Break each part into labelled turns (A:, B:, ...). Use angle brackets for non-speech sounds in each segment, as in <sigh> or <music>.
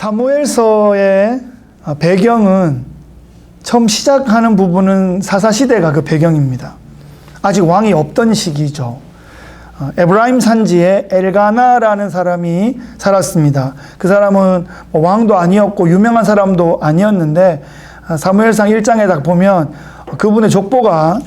A: 사무엘서의 배경은 처음 시작하는 부분은 사사시대가 그 배경입니다. 아직 왕이 없던 시기죠. 어, 에브라임 산지에 엘가나라는 사람이 살았습니다. 그 사람은 뭐 왕도 아니었고 유명한 사람도 아니었는데 아, 사무엘상 1장에 딱 보면 그분의 족보가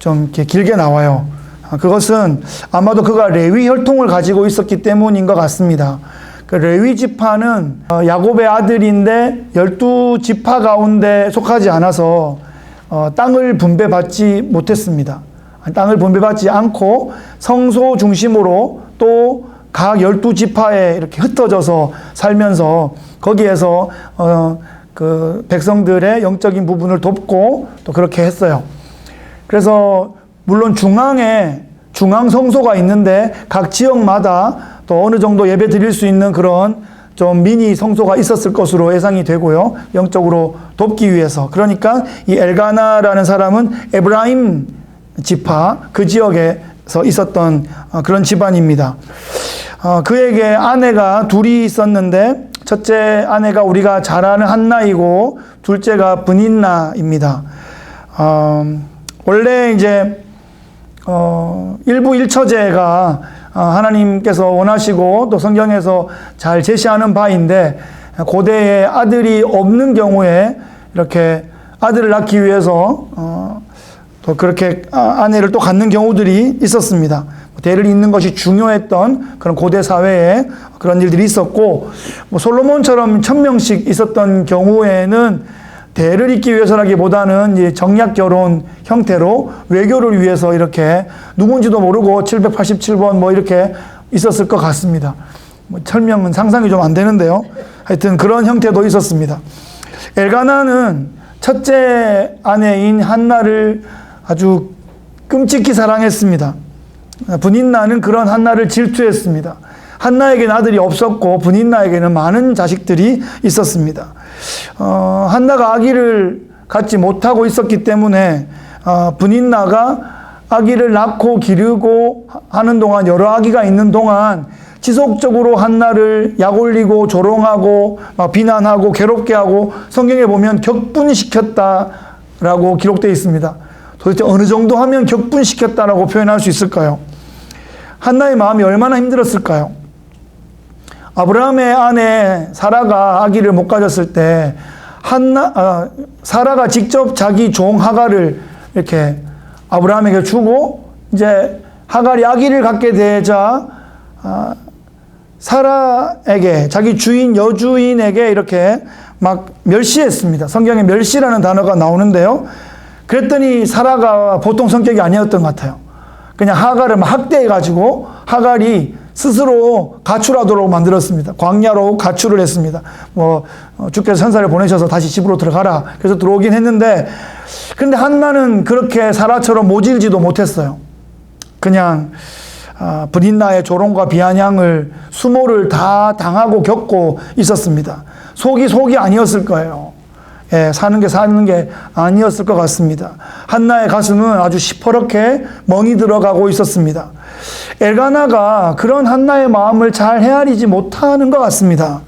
A: 좀 이렇게 길게 나와요. 아, 그것은 아마도 그가 레위 혈통을 가지고 있었기 때문인 것 같습니다. 그 레위 지파는 어, 야곱의 아들인데 열두 지파 가운데 속하지 않아서 어, 땅을 분배받지 못했습니다. 땅을 분배받지 않고 성소 중심으로 또 각 열두 지파에 이렇게 흩어져서 살면서 거기에서 어, 그 백성들의 영적인 부분을 돕고 또 그렇게 했어요. 그래서 물론 중앙에 중앙 성소가 있는데 각 지역마다 또 어느 정도 예배 드릴 수 있는 그런 좀 미니 성소가 있었을 것으로 예상이 되고요. 영적으로 돕기 위해서. 그러니까 이 엘가나라는 사람은 에브라임 지파 그 지역에서 있었던 어, 그런 집안입니다. 어, 그에게 아내가 둘이 있었는데 첫째 아내가 우리가 잘 아는 한나이고 둘째가 분인나입니다. 어, 원래 이제 어, 일부 일처제가 어, 하나님께서 원하시고 또 성경에서 잘 제시하는 바인데 고대에 아들이 없는 경우에 이렇게 아들을 낳기 위해서 어, 또 그렇게 아- 아내를 또 갖는 경우들이 있었습니다. 대를 잇는 것이 중요했던 그런 고대 사회에 그런 일들이 있었고 뭐 솔로몬처럼 천 명씩 있었던 경우에는 대를 잇기 위해서라기보다는 정략 결혼 형태로 외교를 위해서 이렇게 누군지도 모르고 787번 뭐 이렇게 있었을 것 같습니다. 뭐 철명은 상상이 좀 안 되는데요. 하여튼 그런 형태도 있었습니다. 엘가나는 첫째 아내인 한나를 아주 끔찍히 사랑했습니다. 분인나는 그런 한나를 질투했습니다. 한나에게는 아들이 없었고 분인나에게는 많은 자식들이 있었습니다. 어, 한나가 아기를 갖지 못하고 있었기 때문에 어, 분인나가 아기를 낳고 기르고 하는 동안 여러 아기가 있는 동안 지속적으로 한나를 약올리고 조롱하고 막 비난하고 괴롭게 하고 성경에 보면 격분시켰다라고 기록되어 있습니다. 도대체 어느 정도 하면 격분시켰다라고 표현할 수 있을까요? 한나의 마음이 얼마나 힘들었을까요? 아브라함의 아내 사라가 아기를 못 가졌을 때 한나 아, 사라가 직접 자기 종 하가를 이렇게 아브라함에게 주고 이제 하갈이 아기를 갖게 되자 아, 사라에게 자기 주인 여주인에게 이렇게 막 멸시했습니다. 성경에 멸시라는 단어가 나오는데요. 그랬더니 사라가 보통 성격이 아니었던 것 같아요. 그냥 하갈을 막 학대해 가지고 하갈이 스스로 가출하도록 만들었습니다. 광야로 가출을 했습니다. 뭐 어, 주께서 천사를 보내셔서 다시 집으로 들어가라. 그래서 들어오긴 했는데 근데 한나는 그렇게 사라처럼 모질지도 못했어요. 그냥 아, 브린나의 조롱과 비아냥을 수모를 다 당하고 겪고 있었습니다. 속이 속이 아니었을 거예요. 예, 사는 게 사는 게 아니었을 것 같습니다. 한나의 가슴은 아주 시퍼렇게 멍이 들어가고 있었습니다. 엘가나가 그런 한나의 마음을 잘 헤아리지 못하는 것 같습니다.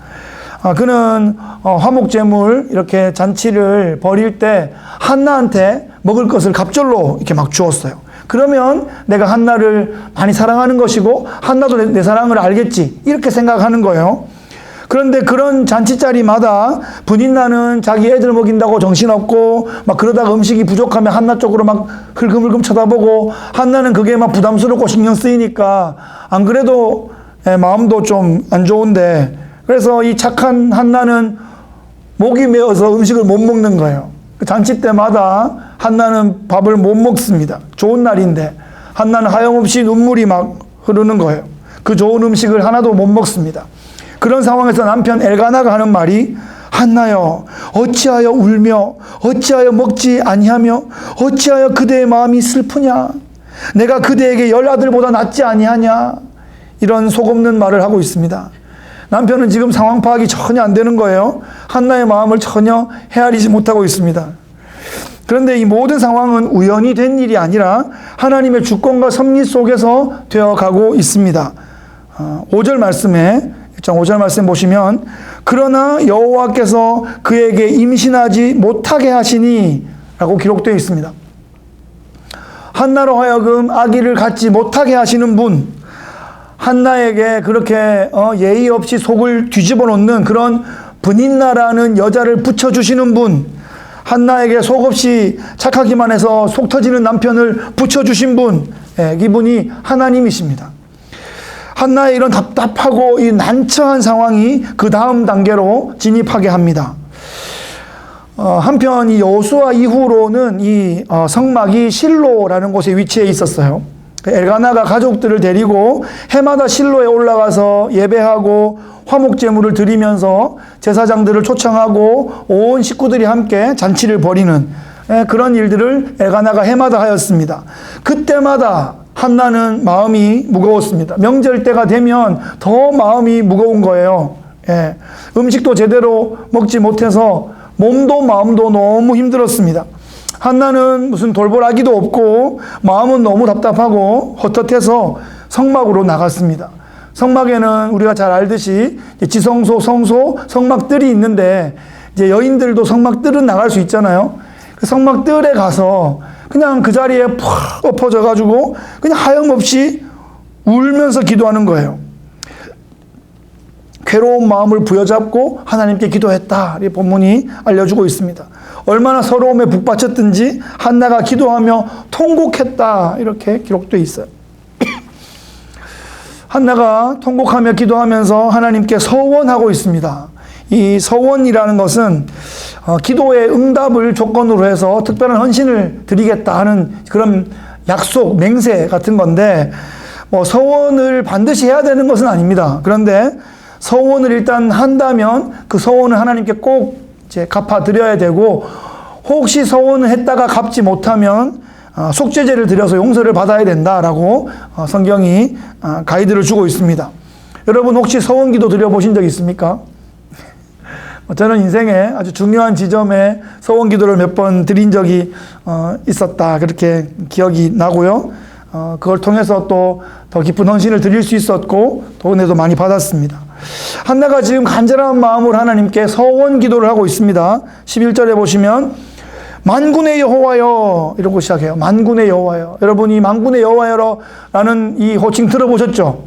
A: 아, 그는 어, 화목제물 이렇게 잔치를 벌일 때 한나한테 먹을 것을 갑절로 이렇게 막 주었어요. 그러면 내가 한나를 많이 사랑하는 것이고 한나도 내, 내 사랑을 알겠지 이렇게 생각하는 거예요. 그런데 그런 잔치 자리마다 분인나는 자기 애들 먹인다고 정신없고 막 그러다가 음식이 부족하면 한나 쪽으로 막 흘금흘금 쳐다보고 한나는 그게 막 부담스럽고 신경 쓰이니까 안 그래도 예, 마음도 좀 안 좋은데 그래서 이 착한 한나는 목이 메어서 음식을 못 먹는 거예요. 그 잔치 때마다 한나는 밥을 못 먹습니다. 좋은 날인데 한나는 하염없이 눈물이 막 흐르는 거예요. 그 좋은 음식을 하나도 못 먹습니다. 그런 상황에서 남편 엘가나가 하는 말이 한나여 어찌하여 울며 어찌하여 먹지 아니하며 어찌하여 그대의 마음이 슬프냐 내가 그대에게 열 아들보다 낫지 아니하냐 이런 속없는 말을 하고 있습니다. 남편은 지금 상황 파악이 전혀 안 되는 거예요. 한나의 마음을 전혀 헤아리지 못하고 있습니다. 그런데 이 모든 상황은 우연히 된 일이 아니라 하나님의 주권과 섭리 속에서 되어 가고 있습니다. 5절 말씀에 1장 5절 말씀 보시면 그러나 여호와께서 그에게 임신하지 못하게 하시니 라고 기록되어 있습니다. 한나로 하여금 아기를 갖지 못하게 하시는 분, 한나에게 그렇게 어, 예의 없이 속을 뒤집어 놓는 그런 분인나라는 여자를 붙여 주시는 분, 한나에게 속 없이 착하기만 해서 속 터지는 남편을 붙여 주신 분, 예, 이분이 하나님이십니다. 한나의 이런 답답하고 이 난처한 상황이 그 다음 단계로 진입하게 합니다. 어, 한편 이 여호수아 이후로는 이 어, 성막이 실로라는 곳에 위치해 있었어요. 그 엘가나가 가족들을 데리고 해마다 실로에 올라가서 예배하고 화목 제물을 드리면서 제사장들을 초청하고 온 식구들이 함께 잔치를 벌이는 예, 그런 일들을 엘가나가 해마다 하였습니다. 그때마다 한나는 마음이 무거웠습니다. 명절 때가 되면 더 마음이 무거운 거예요. 예, 음식도 제대로 먹지 못해서 몸도 마음도 너무 힘들었습니다. 한나는 무슨 돌보라기도 없고 마음은 너무 답답하고 헛헛해서 성막으로 나갔습니다. 성막에는 우리가 잘 알듯이 지성소, 성소, 성막들이 있는데 이제 여인들도 성막들은 나갈 수 있잖아요. 그 성막들에 가서 그냥 그 자리에 푹 엎어져 가지고 그냥 하염없이 울면서 기도하는 거예요. 괴로운 마음을 부여잡고 하나님께 기도했다. 이 본문이 알려주고 있습니다. 얼마나 서러움에 북받쳤든지 한나가 기도하며 통곡했다. 이렇게 기록되어 있어요. <clears throat> 한나가 통곡하며 기도하면서 하나님께 서원하고 있습니다. 이 서원이라는 것은 어, 기도의 응답을 조건으로 해서 특별한 헌신을 드리겠다 하는 그런 약속, 맹세 같은 건데, 뭐 서원을 반드시 해야 되는 것은 아닙니다. 그런데 서원을 일단 한다면 그 서원을 하나님께 꼭 이제 갚아 드려야 되고, 혹시 서원을 했다가 갚지 못하면 어, 속죄제를 드려서 용서를 받아야 된다라고 어, 성경이 어, 가이드를 주고 있습니다. 여러분 혹시 서원 기도 드려 보신 적 있습니까? 저는 인생에 아주 중요한 지점에 서원 기도를 몇 번 드린 적이 있었다. 그렇게 기억이 나고요. 그걸 통해서 또 더 깊은 헌신을 드릴 수 있었고, 또 은혜도 많이 받았습니다. 한나가 지금 간절한 마음으로 하나님께 서원 기도를 하고 있습니다. 11절에 보시면, 만군의 여호와여 이러고 시작해요. 만군의 여호와여. 여러분이 만군의 여호와여라는 이 호칭 들어보셨죠?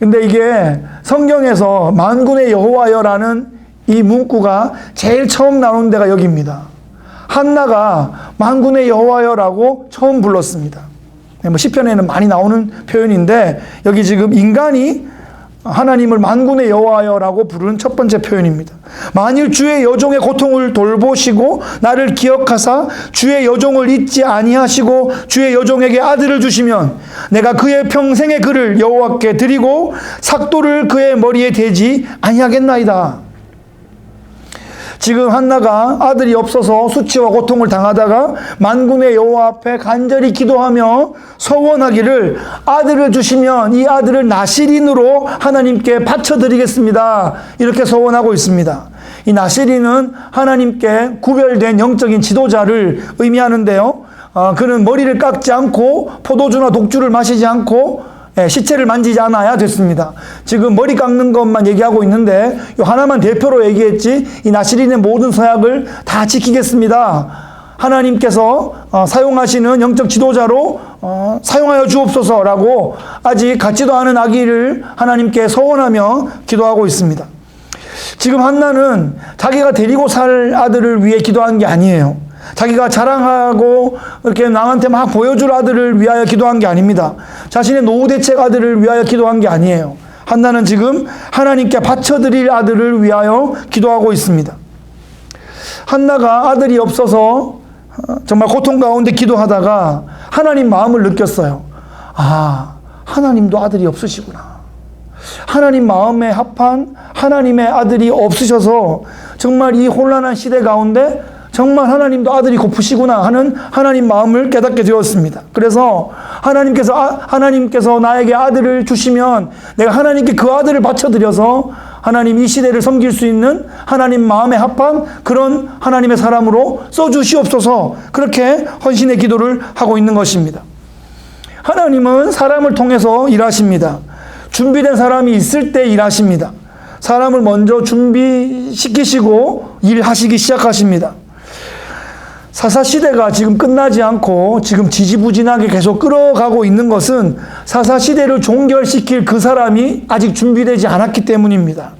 A: 근데 이게 성경에서 만군의 여호와여라는 이 문구가 제일 처음 나오는 데가 여기입니다. 한나가 만군의 여호와여라고 처음 불렀습니다. 뭐 시편에는 많이 나오는 표현인데 여기 지금 인간이 하나님을 만군의 여호와여라고 부르는 첫 번째 표현입니다. 만일 주의 여종의 고통을 돌보시고 나를 기억하사 주의 여종을 잊지 아니하시고 주의 여종에게 아들을 주시면 내가 그의 평생의 그를 여호와께 드리고 삭도를 그의 머리에 대지 아니하겠나이다. 지금 한나가 아들이 없어서 수치와 고통을 당하다가 만군의 여호와 앞에 간절히 기도하며 서원하기를 아들을 주시면 이 아들을 나시린으로 하나님께 바쳐드리겠습니다. 이렇게 서원하고 있습니다. 이 나시린은 하나님께 구별된 영적인 지도자를 의미하는데요. 어, 그는 머리를 깎지 않고 포도주나 독주를 마시지 않고 예, 시체를 만지지 않아야 됐습니다. 지금 머리 깎는 것만 얘기하고 있는데 요 하나만 대표로 얘기했지 이 나시린의 모든 서약을 다 지키겠습니다. 하나님께서 어, 사용하시는 영적 지도자로 어, 사용하여 주옵소서라고 아직 갖지도 않은 아기를 하나님께 서원하며 기도하고 있습니다. 지금 한나는 자기가 데리고 살 아들을 위해 기도한 게 아니에요. 자기가 자랑하고 이렇게 남한테 막 보여줄 아들을 위하여 기도한 게 아닙니다. 자신의 노후 대책 아들을 위하여 기도한 게 아니에요. 한나는 지금 하나님께 바쳐드릴 아들을 위하여 기도하고 있습니다. 한나가 아들이 없어서 정말 고통 가운데 기도하다가 하나님 마음을 느꼈어요. 아, 하나님도 아들이 없으시구나. 하나님 마음에 합한 하나님의 아들이 없으셔서 정말 이 혼란한 시대 가운데 정말 하나님도 아들이 고프시구나 하는 하나님 마음을 깨닫게 되었습니다. 그래서 하나님께서 아, 하나님께서 나에게 아들을 주시면 내가 하나님께 그 아들을 바쳐드려서 하나님 이 시대를 섬길 수 있는 하나님 마음에 합한 그런 하나님의 사람으로 써주시옵소서 그렇게 헌신의 기도를 하고 있는 것입니다. 하나님은 사람을 통해서 일하십니다. 준비된 사람이 있을 때 일하십니다. 사람을 먼저 준비시키시고 일하시기 시작하십니다. 사사 시대가 지금 끝나지 않고 지금 지지부진하게 계속 끌어가고 있는 것은 사사 시대를 종결시킬 그 사람이 아직 준비되지 않았기 때문입니다.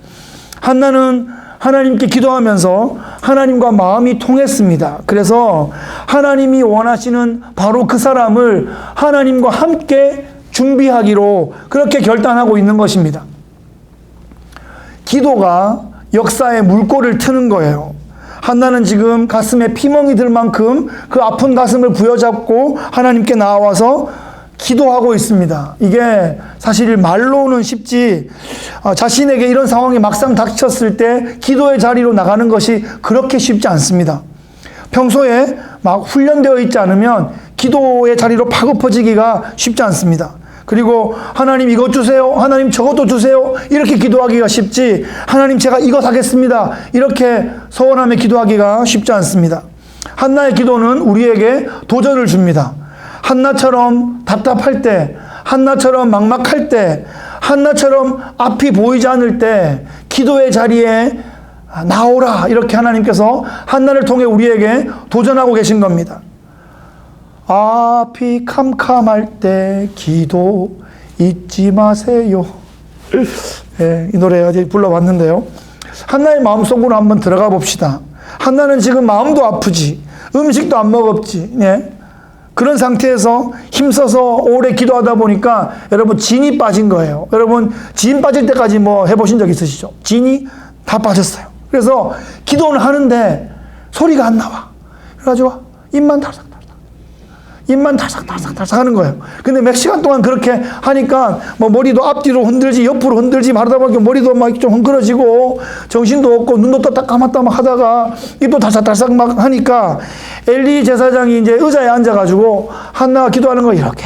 A: 한나는 하나님께 기도하면서 하나님과 마음이 통했습니다. 그래서 하나님이 원하시는 바로 그 사람을 하나님과 함께 준비하기로 그렇게 결단하고 있는 것입니다. 기도가 역사의 물꼬를 트는 거예요. 한나는 지금 가슴에 피멍이 들 만큼 그 아픈 가슴을 부여잡고 하나님께 나와서 기도하고 있습니다. 이게 사실 말로는 쉽지 어, 자신에게 이런 상황이 막상 닥쳤을 때 기도의 자리로 나가는 것이 그렇게 쉽지 않습니다. 평소에 막 훈련되어 있지 않으면 기도의 자리로 파고퍼지기가 쉽지 않습니다. 그리고 하나님 이것 주세요. 하나님 저것도 주세요. 이렇게 기도하기가 쉽지. 하나님 제가 이것 하겠습니다. 이렇게 서원하며 기도하기가 쉽지 않습니다. 한나의 기도는 우리에게 도전을 줍니다. 한나처럼 답답할 때, 한나처럼 막막할 때, 한나처럼 앞이 보이지 않을 때 기도의 자리에 나오라 이렇게 하나님께서 한나를 통해 우리에게 도전하고 계신 겁니다. 앞이 캄캄할 때 기도 잊지 마세요. 예, 이 노래 어제 불러봤는데요. 한나의 마음속으로 한번 들어가 봅시다. 한나는 지금 마음도 아프지, 음식도 안 먹었지, 예? 그런 상태에서 힘써서 오래 기도하다 보니까 여러분 진이 빠진 거예요. 여러분 진 빠질 때까지 뭐 해보신 적 있으시죠? 진이 다 빠졌어요. 그래서 기도는 하는데 소리가 안 나와. 그래가지고 입만 달싹 입만 달싹달싹달싹 하는 거예요. 근데 몇 시간 동안 그렇게 하니까 뭐 머리도 앞뒤로 흔들지 옆으로 흔들지 말하다 보니까 머리도 막좀 흔들어지고 정신도 없고 눈도 떴다 감았다 막 하다가 입도 달싹달싹 막 하니까 엘리 제사장이 이제 의자에 앉아가지고 한나가 기도하는 걸 이렇게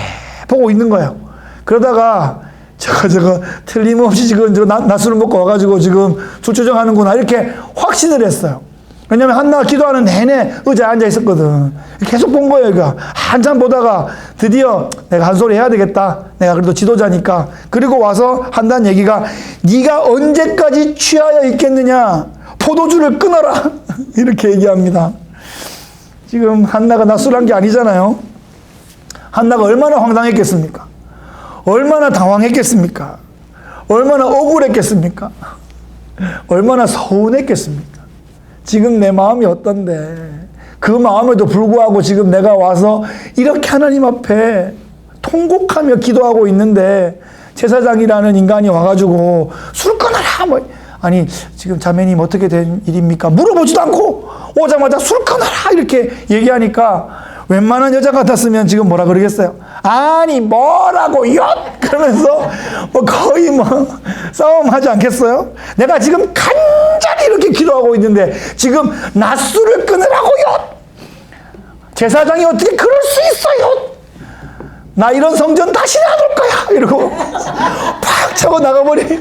A: 보고 있는 거예요. 그러다가 저거 저거 틀림없이 지금 저 낮술을 먹고 와가지고 지금 술주정하는구나 이렇게 확신을 했어요. 왜냐면 한나가 기도하는 내내 의자에 앉아 있었거든. 계속 본 거예요, 그가. 한참 보다가 드디어 내가 한 소리 해야 되겠다. 내가 그래도 지도자니까. 그리고 와서 한다는 얘기가 네가 언제까지 취하여 있겠느냐? 포도주를 끊어라. <laughs> 이렇게 얘기합니다. 지금 한나가 낯설한 게 아니잖아요. 한나가 얼마나 황당했겠습니까? 얼마나 당황했겠습니까? 얼마나 억울했겠습니까? 얼마나 서운했겠습니까? 지금 내 마음이 어떤데? 그 마음에도 불구하고 지금 내가 와서 이렇게 하나님 앞에 통곡하며 기도하고 있는데 제사장이라는 인간이 와가지고 술 끊어라 뭐. 아니 지금 자매님 어떻게 된 일입니까? 물어보지도 않고 오자마자 술 끊어라 이렇게 얘기하니까 웬만한 여자 같았으면 지금 뭐라 그러겠어요? 아니 뭐라고요? 그러면서 뭐 거의 뭐 싸움하지 않겠어요? 내가 지금 간절히 이렇게 기도하고 있는데 지금 낮술을 끊으라고요 제사장이 어떻게 그럴 수 있어요? 나 이런 성전 다시 놔둘 거야! 이러고 팍 차고 나가버리는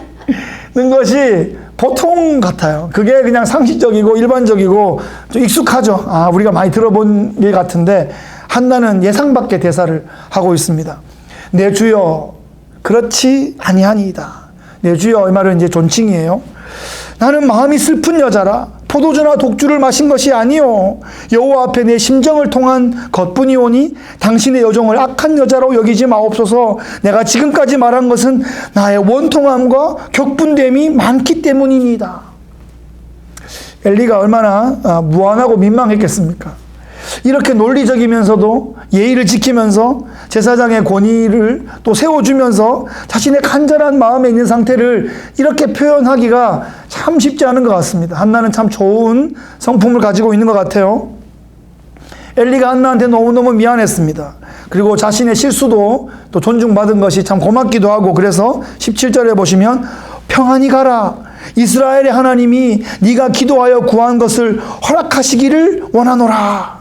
A: 것이 보통 같아요. 그게 그냥 상식적이고 일반적이고 좀 익숙하죠. 아, 우리가 많이 들어본 일 같은데 한나는 예상 밖의 대사를 하고 있습니다. 내 주여, 그렇지 아니하니이다. 내 주여, 이 말은 이제 존칭이에요. 나는 마음이 슬픈 여자라 포도주나 독주를 마신 것이 아니요 여호와 앞에 내 심정을 통한 것뿐이오니 당신의 여종을 악한 여자로 여기지 마옵소서. 내가 지금까지 말한 것은 나의 원통함과 격분됨이 많기 때문입니다. 엘리가 얼마나 아, 무안하고 민망했겠습니까? 이렇게 논리적이면서도 예의를 지키면서 제사장의 권위를 또 세워주면서 자신의 간절한 마음에 있는 상태를 이렇게 표현하기가 참 쉽지 않은 것 같습니다. 한나는 참 좋은 성품을 가지고 있는 것 같아요. 엘리가 한나한테 너무너무 미안했습니다. 그리고 자신의 실수도 또 존중받은 것이 참 고맙기도 하고 그래서 17절에 보시면 평안히 가라. 이스라엘의 하나님이 네가 기도하여 구한 것을 허락하시기를 원하노라.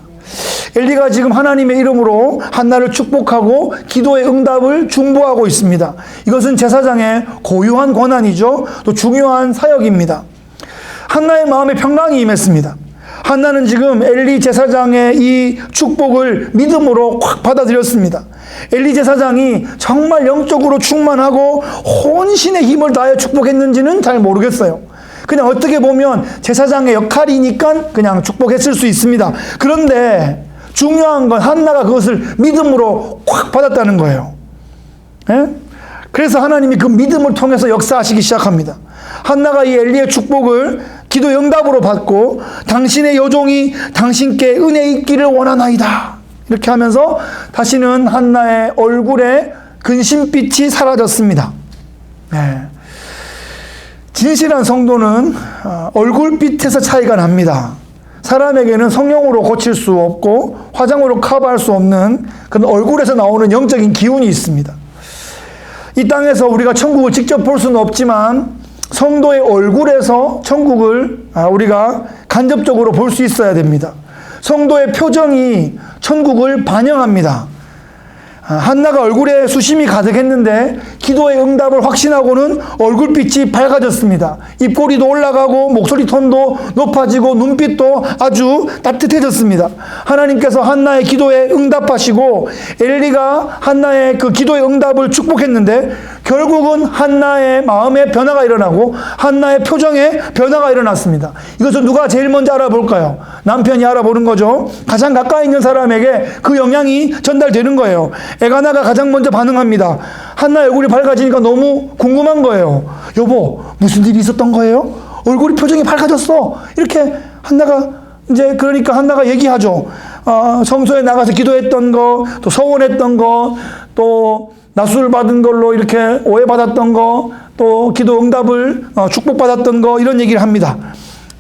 A: 엘리가 지금 하나님의 이름으로 한나를 축복하고 기도의 응답을 중보하고 있습니다. 이것은 제사장의 고유한 권한이죠. 또 중요한 사역입니다. 한나의 마음에 평강이 임했습니다. 한나는 지금 엘리 제사장의 이 축복을 믿음으로 확 받아들였습니다. 엘리 제사장이 정말 영적으로 충만하고 혼신의 힘을 다해 축복했는지는 잘 모르겠어요. 그냥 어떻게 보면 제사장의 역할이니까 그냥 축복했을 수 있습니다. 그런데 중요한 건 한나가 그것을 믿음으로 꽉 받았다는 거예요. 예? 그래서 하나님이 그 믿음을 통해서 역사하시기 시작합니다. 한나가 이 엘리의 축복을 기도 응답으로 받고 당신의 여종이 당신께 은혜 있기를 원하나이다. 이렇게 하면서 다시는 한나의 얼굴에 근심빛이 사라졌습니다. 네. 진실한 성도는 어, 얼굴빛에서 차이가 납니다. 사람에게는 성령으로 고칠 수 없고 화장으로 커버할 수 없는 그런 얼굴에서 나오는 영적인 기운이 있습니다. 이 땅에서 우리가 천국을 직접 볼 수는 없지만 성도의 얼굴에서 천국을 아, 우리가 간접적으로 볼 수 있어야 됩니다. 성도의 표정이 천국을 반영합니다. 아, 한나가 얼굴에 수심이 가득했는데 기도의 응답을 확신하고는 얼굴빛이 밝아졌습니다. 입꼬리도 올라가고 목소리 톤도 높아지고 눈빛도 아주 따뜻해졌습니다. 하나님께서 한나의 기도에 응답하시고 엘리가 한나의 그 기도의 응답을 축복했는데 결국은 한나의 마음에 변화가 일어나고 한나의 표정에 변화가 일어났습니다. 이것을 누가 제일 먼저 알아볼까요? 남편이 알아보는 거죠. 가장 가까이 있는 사람에게 그 영향이 전달되는 거예요. 에가나가 가장 먼저 반응합니다. 한나의 얼굴이 밝아지니까 너무 궁금한 거예요. 여보, 무슨 일이 있었던 거예요? 얼굴이 표정이 밝아졌어. 이렇게 한나가 이제 그러니까 한나가 얘기하죠. 어, 성소에 나가서 기도했던 거, 또 서원했던 거, 또 낮술 받은 걸로 이렇게 오해받았던 거, 또 기도 응답을 어, 축복받았던 거 이런 얘기를 합니다.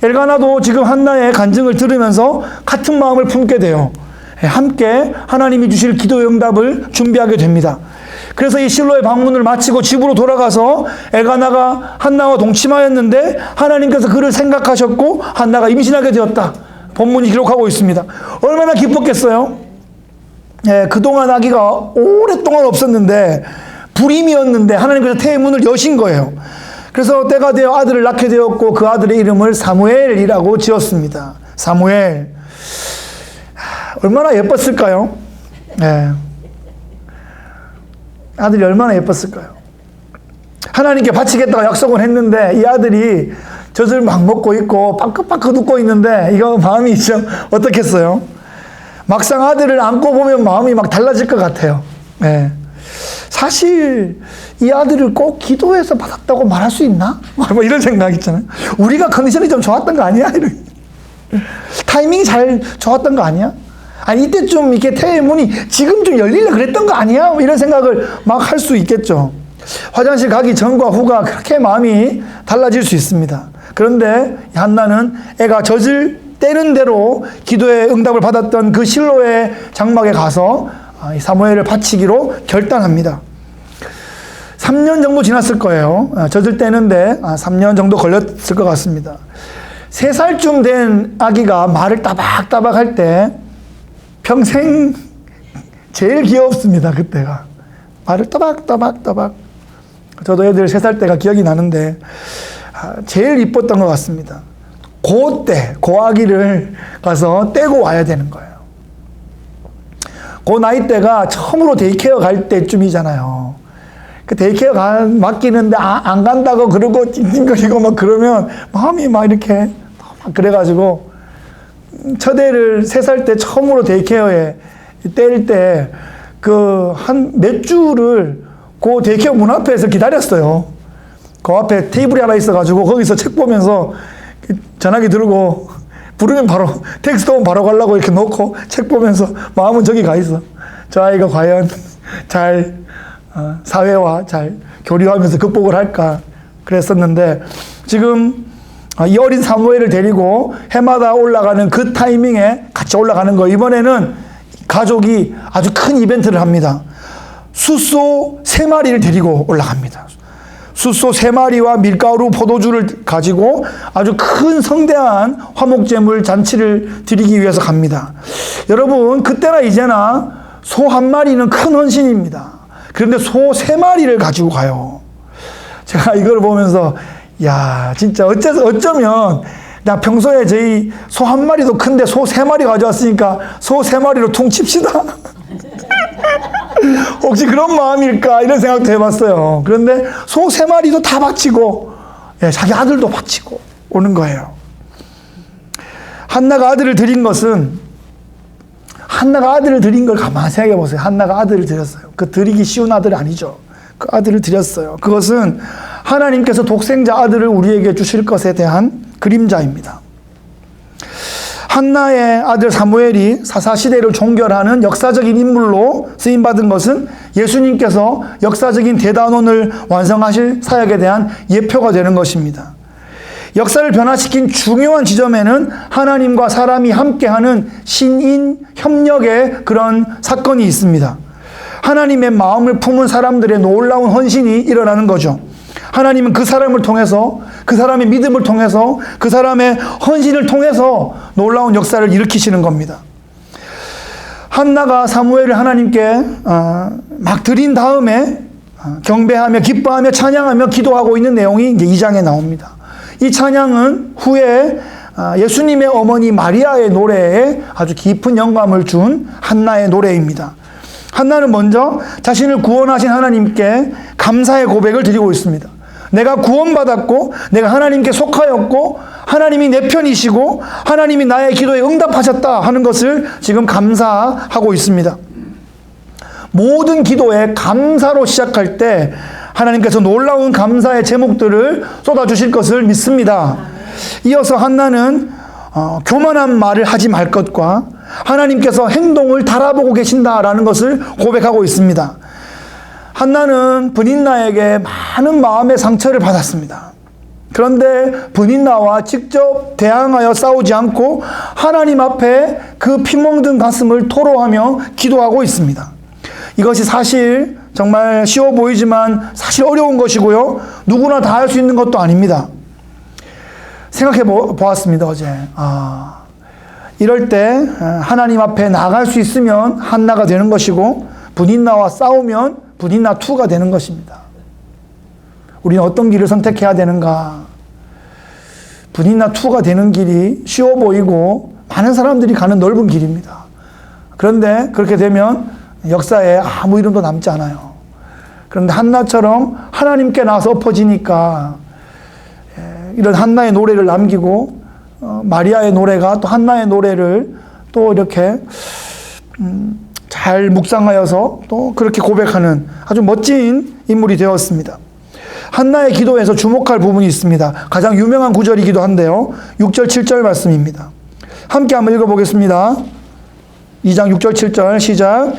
A: 엘가나도 지금 한나의 간증을 들으면서 같은 마음을 품게 돼요. 예, 함께 하나님이 주실 기도 응답을 준비하게 됩니다. 그래서 이 실로의 방문을 마치고 집으로 돌아가서 엘가나가 한나와 동침하였는데 하나님께서 그를 생각하셨고 한나가 임신하게 되었다. 본문이 기록하고 있습니다. 얼마나 기뻤겠어요? 예, 그동안 아기가 오랫동안 없었는데 불임이었는데 하나님께서 태의 문을 여신 거예요. 그래서 때가 되어 아들을 낳게 되었고 그 아들의 이름을 사무엘이라고 지었습니다. 사무엘. 얼마나 예뻤을까요? 예. 아들이 얼마나 예뻤을까요? 하나님께 바치겠다고 약속을 했는데 이 아들이 젖을 막 먹고 있고 빠긋빠긋 웃고 있는데 이거 마음이 좀 어떻겠어요? 막상 아들을 안고 보면 마음이 막 달라질 것 같아요. 네. 사실 이 아들을 꼭 기도해서 받았다고 말할 수 있나? <laughs> 뭐 이런 생각 있잖아요. 우리가 컨디션이 좀 좋았던 거 아니야? 타이밍이 잘 좋았던 거 아니야? 아니 이때 좀 이렇게 태의 문이 지금 좀 열리려 그랬던 거 아니야? 뭐 이런 생각을 막 할 수 있겠죠. 화장실 가기 전과 후가 그렇게 마음이 달라질 수 있습니다. 그런데 한나는 애가 젖을 때는 대로 기도의 응답을 받았던 그 실로의 장막에 가서 아, 사무엘을 바치기로 결단합니다. 3년 정도 지났을 거예요. 아, 젖을 떼는데 3년 정도 걸렸을 것 같습니다. 3살쯤 된 아기가 말을 따박따박 할 때 평생 <laughs> 제일 귀엽습니다. 그때가. 말을 따박따박따박. 저도 애들 3살 때가 기억이 나는데 아, 제일 이뻤던 것 같습니다. 그때 고아기를 가서 떼고 와야 되는 거예요. 그 나이 때가 처음으로 데이케어 갈 때쯤이잖아요. 그 데이케어 가, 맡기는데 아, 안 간다고 그러고 찡찡거리고 막 그러면 마음이 막 이렇게 막 그래가지고 첫 애를 세 살 때 처음으로 데이케어에 뗄때그 한 몇 주를 그 데이케어 문 앞에서 기다렸어요. 그 앞에 테이블이 하나 있어가지고 거기서 책 보면서 전화기 들고 부르면 바로 텍스트 오면 바로 가려고 이렇게 놓고 책 보면서 마음은 저기 가 있어. 저 아이가 과연 잘 어, 사회와 잘 교류하면서 극복을 할까 그랬었는데 지금 어, 이 어린 사무엘을 데리고 해마다 올라가는 그 타이밍에 같이 올라가는 거 이번에는 가족이 아주 큰 이벤트를 합니다. 숫소 세 마리를 데리고 올라갑니다. 숫소 세 마리와 밀가루 포도주를 가지고 아주 큰 성대한 화목제물 잔치를 드리기 위해서 갑니다. 여러분, 그때나 이제나 소 한 마리는 큰 헌신입니다. 그런데 소 세 마리를 가지고 가요. 제가 <laughs> 이걸 보면서, 야, 진짜 어째서, 어쩌면, 나 평소에 저희 소 한 마리도 큰데 소 세 마리 가져왔으니까 소 세 마리로 퉁칩시다. <laughs> <laughs> 혹시 그런 마음일까 이런 생각도 해봤어요. 그런데 소 세 마리도 다 바치고 예, 자기 아들도 바치고 오는 거예요. 한나가 아들을 드린 것은 한나가 아들을 드린 걸 가만히 생각해 보세요. 한나가 아들을 드렸어요. 그 드리기 쉬운 아들이 아니죠. 그 아들을 드렸어요. 그것은 하나님께서 독생자 아들을 우리에게 주실 것에 대한 그림자입니다. 한나의 아들 사무엘이 사사시대를 종결하는 역사적인 인물로 쓰임받은 것은 예수님께서 역사적인 대단원을 완성하실 사역에 대한 예표가 되는 것입니다. 역사를 변화시킨 중요한 지점에는 하나님과 사람이 함께하는 신인 협력의 그런 사건이 있습니다. 하나님의 마음을 품은 사람들의 놀라운 헌신이 일어나는 거죠. 하나님은 그 사람을 통해서 그 사람의 믿음을 통해서 그 사람의 헌신을 통해서 놀라운 역사를 일으키시는 겁니다. 한나가 사무엘을 하나님께 어, 막 드린 다음에 어, 경배하며 기뻐하며 찬양하며 기도하고 있는 내용이 이제 2장에 나옵니다. 이 찬양은 후에 어, 예수님의 어머니 마리아의 노래에 아주 깊은 영감을 준 한나의 노래입니다. 한나는 먼저 자신을 구원하신 하나님께 감사의 고백을 드리고 있습니다. 내가 구원받았고, 내가 하나님께 속하였고, 하나님이 내 편이시고, 하나님이 나의 기도에 응답하셨다 하는 것을 지금 감사하고 있습니다. 모든 기도에 감사로 시작할 때 하나님께서 놀라운 감사의 제목들을 쏟아주실 것을 믿습니다. 이어서 한나는 어, 교만한 말을 하지 말 것과 하나님께서 행동을 달아보고 계신다라는 것을 고백하고 있습니다. 한나는 분인나에게 많은 마음의 상처를 받았습니다. 그런데 분인나와 직접 대항하여 싸우지 않고 하나님 앞에 그 피멍든 가슴을 토로하며 기도하고 있습니다. 이것이 사실 정말 쉬워 보이지만 사실 어려운 것이고요. 누구나 다 할 수 있는 것도 아닙니다. 생각해 보았습니다, 어제. 아, 이럴 때 하나님 앞에 나갈 수 있으면 한나가 되는 것이고 분인나와 싸우면 분인나 투가 되는 것입니다. 우리는 어떤 길을 선택해야 되는가? 분인나 투가 되는 길이 쉬워 보이고 많은 사람들이 가는 넓은 길입니다. 그런데 그렇게 되면 역사에 아무 이름도 남지 않아요. 그런데 한나처럼 하나님께 나서 엎어지니까 이런 한나의 노래를 남기고 어, 마리아의 노래가 또 한나의 노래를 또 이렇게 음, 잘 묵상하여서 또 그렇게 고백하는 아주 멋진 인물이 되었습니다. 한나의 기도에서 주목할 부분이 있습니다. 가장 유명한 구절이기도 한데요. 6절, 7절 말씀입니다. 함께 한번 읽어보겠습니다. 2장 6절, 7절 시작.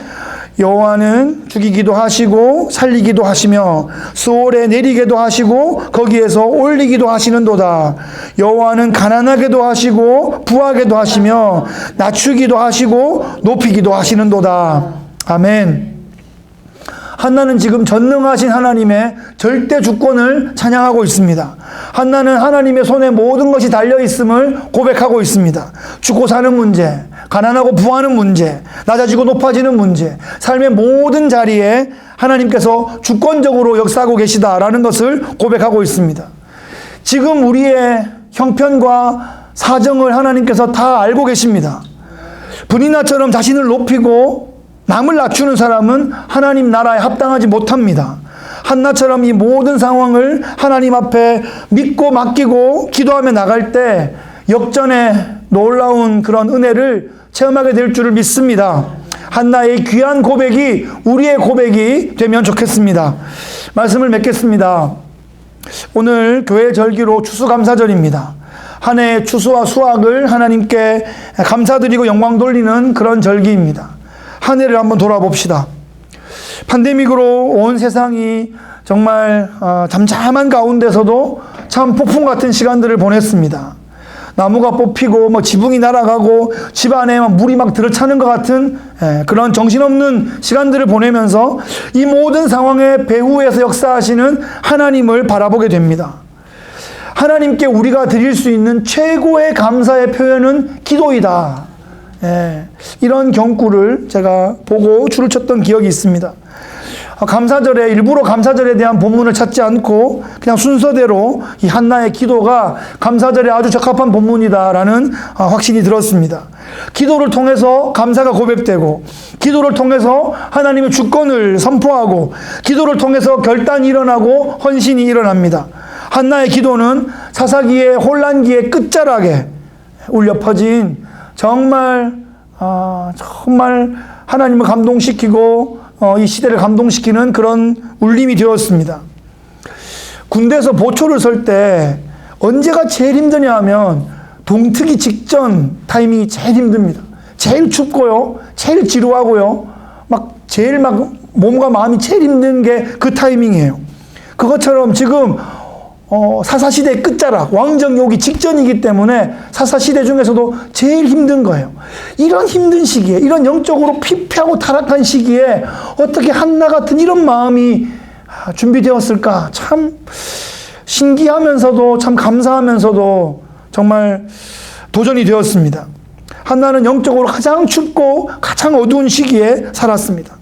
A: 여호와는 죽이기도 하시고 살리기도 하시며 수월에 내리게도 하시고 거기에서 올리기도 하시는도다. 여호와는 가난하게도 하시고 부하게도 하시며 낮추기도 하시고 높이기도 하시는도다. 아멘. 한나는 지금 전능하신 하나님의 절대 주권을 찬양하고 있습니다. 한나는 하나님의 손에 모든 것이 달려 있음을 고백하고 있습니다. 죽고 사는 문제, 가난하고 부하는 문제, 낮아지고 높아지는 문제, 삶의 모든 자리에 하나님께서 주권적으로 역사하고 계시다라는 것을 고백하고 있습니다. 지금 우리의 형편과 사정을 하나님께서 다 알고 계십니다. 분이나처럼 자신을 높이고 남을 낮추는 사람은 하나님 나라에 합당하지 못합니다. 한나처럼 이 모든 상황을 하나님 앞에 믿고 맡기고 기도하며 나갈 때 역전의 놀라운 그런 은혜를 체험하게 될 줄을 믿습니다. 한나의 귀한 고백이 우리의 고백이 되면 좋겠습니다. 말씀을 맺겠습니다. 오늘 교회 절기로 추수감사절입니다. 한 해의 추수와 수확을 하나님께 감사드리고 영광 돌리는 그런 절기입니다. 한 해를 한번 돌아봅시다. 팬데믹으로 온 세상이 정말 어, 잠잠한 가운데서도 참 폭풍 같은 시간들을 보냈습니다. 나무가 뽑히고 뭐 지붕이 날아가고 집 안에 물이 막 들어차는 것 같은 예, 그런 정신없는 시간들을 보내면서 이 모든 상황의 배후에서 역사하시는 하나님을 바라보게 됩니다. 하나님께 우리가 드릴 수 있는 최고의 감사의 표현은 기도이다. 예, 이런 경구를 제가 보고 줄을 쳤던 기억이 있습니다. 감사절에 일부러 감사절에 대한 본문을 찾지 않고 그냥 순서대로 이 한나의 기도가 감사절에 아주 적합한 본문이다라는 아, 확신이 들었습니다. 기도를 통해서 감사가 고백되고 기도를 통해서 하나님의 주권을 선포하고 기도를 통해서 결단이 일어나고 헌신이 일어납니다. 한나의 기도는 사사기의 혼란기의 끝자락에 울려 퍼진 정말 아, 정말 하나님을 감동시키고 어, 이 시대를 감동시키는 그런 울림이 되었습니다. 군대에서 보초를 설 때 언제가 제일 힘드냐 하면 동트기 직전 타이밍이 제일 힘듭니다. 제일 춥고요. 제일 지루하고요. 막 제일 막 몸과 마음이 제일 힘든 게 그 타이밍이에요. 그것처럼 지금 어, 사사시대의 끝자락, 오기 직전이기 때문에 사사시대 중에서도 제일 힘든 거예요. 이런 힘든 시기에, 이런 영적으로 피폐하고 타락한 시기에 어떻게 한나 같은 이런 마음이 아, 준비되었을까? 참 신기하면서도 참 감사하면서도 정말 도전이 되었습니다. 한나는 영적으로 가장 춥고 가장 어두운 시기에 살았습니다.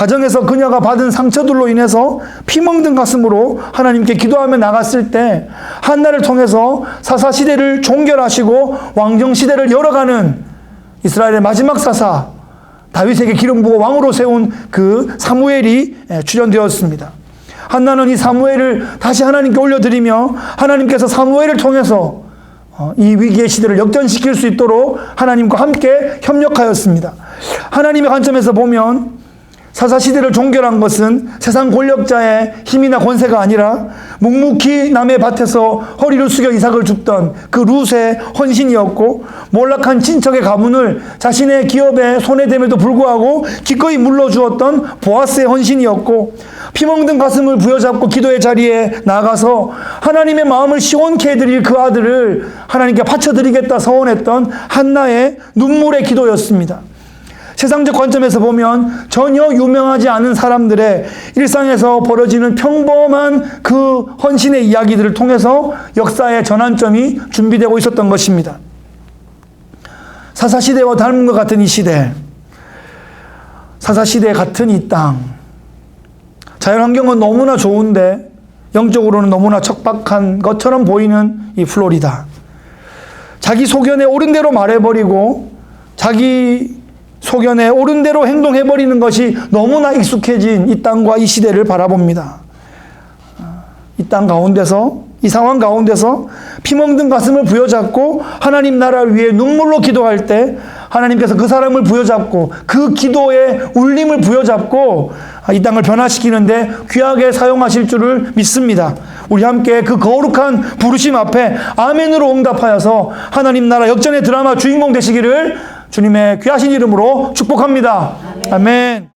A: 가정에서 그녀가 받은 상처들로 인해서 피멍든 가슴으로 하나님께 기도하며 나갔을 때 한나를 통해서 사사 시대를 종결하시고 왕정 시대를 열어가는 이스라엘의 마지막 사사 다윗에게 기름 부어 왕으로 세운 그 사무엘이 예, 출연되었습니다. 한나는 이 사무엘을 다시 하나님께 올려드리며 하나님께서 사무엘을 통해서 어, 이 위기의 시대를 역전시킬 수 있도록 하나님과 함께 협력하였습니다. 하나님의 관점에서 보면 사사시대를 종결한 것은 세상 권력자의 힘이나 권세가 아니라 묵묵히 남의 밭에서 허리를 숙여 이삭을 줍던 그 룻의 헌신이었고 몰락한 친척의 가문을 자신의 기업에 손에 댐에도 불구하고 기꺼이 물러주었던 보아스의 헌신이었고 피멍든 가슴을 부여잡고 기도의 자리에 나가서 하나님의 마음을 시원케 해드릴 그 아들을 하나님께 바쳐드리겠다 서원했던 한나의 눈물의 기도였습니다. 세상적 관점에서 보면 전혀 유명하지 않은 사람들의 일상에서 벌어지는 평범한 그 헌신의 이야기들을 통해서 역사의 전환점이 준비되고 있었던 것입니다. 사사시대와 닮은 것 같은 이 시대, 사사시대 같은 이 땅, 자연환경은 너무나 좋은데 영적으로는 너무나 척박한 것처럼 보이는 이 플로리다. 자기 소견에 옳은 대로 말해버리고 자기 소견에 옳은 대로 행동해버리는 것이 너무나 익숙해진 이 땅과 이 시대를 바라봅니다. 이 땅 가운데서, 이 상황 가운데서 피멍든 가슴을 부여잡고 하나님 나라를 위해 눈물로 기도할 때 하나님께서 그 사람을 부여잡고 그 기도에 울림을 부여잡고 이 땅을 변화시키는데 귀하게 사용하실 줄을 믿습니다. 우리 함께 그 거룩한 부르심 앞에 아멘으로 응답하여서 하나님 나라 역전의 드라마 주인공 되시기를 주님의 귀하신 이름으로 축복합니다. 아멘.